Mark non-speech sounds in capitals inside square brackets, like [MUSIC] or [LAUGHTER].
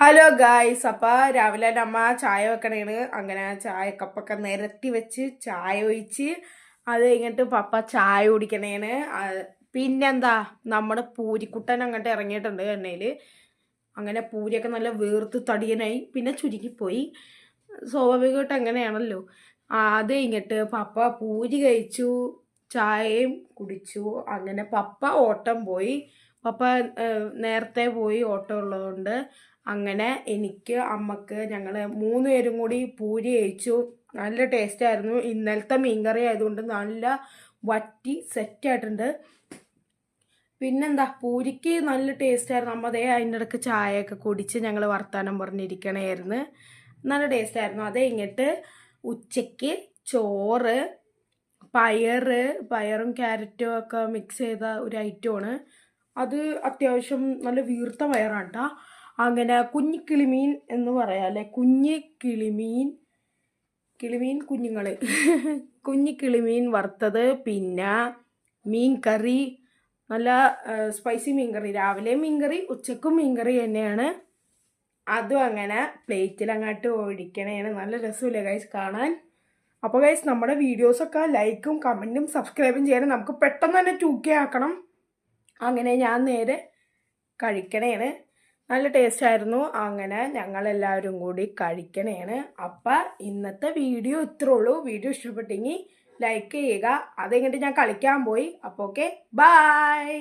Hello guys അപ്പോൾ രാവിലെ എന്റെ അമ്മ ചായ വെക്കണേണ്. അങ്ങനെ ചായ കപ്പൊക്കെ നിരത്തി വെച്ച് ചായ ഒഴിച്ച് അത് കഴിഞ്ഞിട്ട് പപ്പ ചായ കുടിക്കണേണ്. പിന്നെന്താ നമ്മുടെ പൂരിക്കുട്ടൻ അങ്ങോട്ട് ഇറങ്ങിയിട്ടുണ്ട് എണ്ണയിൽ അങ്ങനെ പൂരിയൊക്കെ നല്ല വീർത്ത് തടിയനായി. പിന്നെ ചുരുക്കിപ്പോയി സ്വാഭാവികമായിട്ട് അങ്ങനെയാണല്ലോ. അത് കഴിഞ്ഞിട്ട് പപ്പ പൂരി കഴിച്ചു ചായയും കുടിച്ചു. അങ്ങനെ പപ്പ ഓട്ടം പോയി. പപ്പ നേരത്തെ പോയി ഓട്ടം ഉള്ളതുകൊണ്ട് അങ്ങനെ എനിക്ക് അമ്മയ്ക്ക് ഞങ്ങൾ മൂന്ന് പേരും കൂടി പൂരി കഴിച്ചു. നല്ല ടേസ്റ്റ് ആയിരുന്നു. ഇന്നലത്തെ മീൻകറി ആയതുകൊണ്ട് നല്ല വറ്റി സെറ്റായിട്ടുണ്ട് പിന്നെന്താ പൂരിക്ക് നല്ല ടേസ്റ്റ് ആയിരുന്നു. അമ്മ അതേ അതിന്റെ ഇടയ്ക്ക് ചായയൊക്കെ കുടിച്ച് ഞങ്ങൾ വർത്താനം പറഞ്ഞിരിക്കണമായിരുന്നു നല്ല ടേസ്റ്റ് ആയിരുന്നു. അതേ ഇങ്ങോട്ട് ഉച്ചയ്ക്ക് ചോറ് പയറ് പയറും ക്യാരറ്റും ഒക്കെ മിക്സ് ചെയ്ത ഒരു ഐറ്റമാണ് അത് അത്യാവശ്യം നല്ല വീർത്ത പയറാണ് കേട്ടോ അങ്ങനെ കുഞ്ഞിക്കിളിമീൻ എന്ന് പറയാം അല്ലെ? കുഞ്ഞി കിളിമീൻ കിളിമീൻ കുഞ്ഞുങ്ങൾ [LAUGHS] കുഞ്ഞിക്കിളിമീൻ വറുത്തത് പിന്നെ മീൻ കറി നല്ല സ്പൈസി മീൻ കറി രാവിലെ മീൻ കറി ഉച്ചക്കും മീൻ കറി തന്നെയാണ്. അതും അങ്ങനെ പ്ലേറ്റിൽ അങ്ങോട്ട് ഒഴിക്കണേന് നല്ല രസമില്ലേ ഗൈസ് കാണാൻ? അപ്പോൾ ഗൈസ് നമ്മുടെ വീഡിയോസൊക്കെ ലൈക്കും കമന്റും സബ്സ്ക്രൈബും ചെയ്യണം. നമുക്ക് പെട്ടെന്ന് തന്നെ ടൂക്കെ ആക്കണം. അങ്ങനെ ഞാൻ നേരെ കഴിക്കണേണ്. നല്ല ടേസ്റ്റ് ആയിരുന്നു. അങ്ങനെ ഞങ്ങളെല്ലാവരും കൂടി കഴിക്കണേണ്. അപ്പം ഇന്നത്തെ വീഡിയോ ഇത്രേ ഉള്ളൂ. വീഡിയോ ഇഷ്ടപ്പെട്ടെങ്കിൽ ലൈക്ക് ചെയ്യുക. അത് ഞാൻ കളിക്കാൻ പോയി. അപ്പോൾ ഓക്കെ ബായ്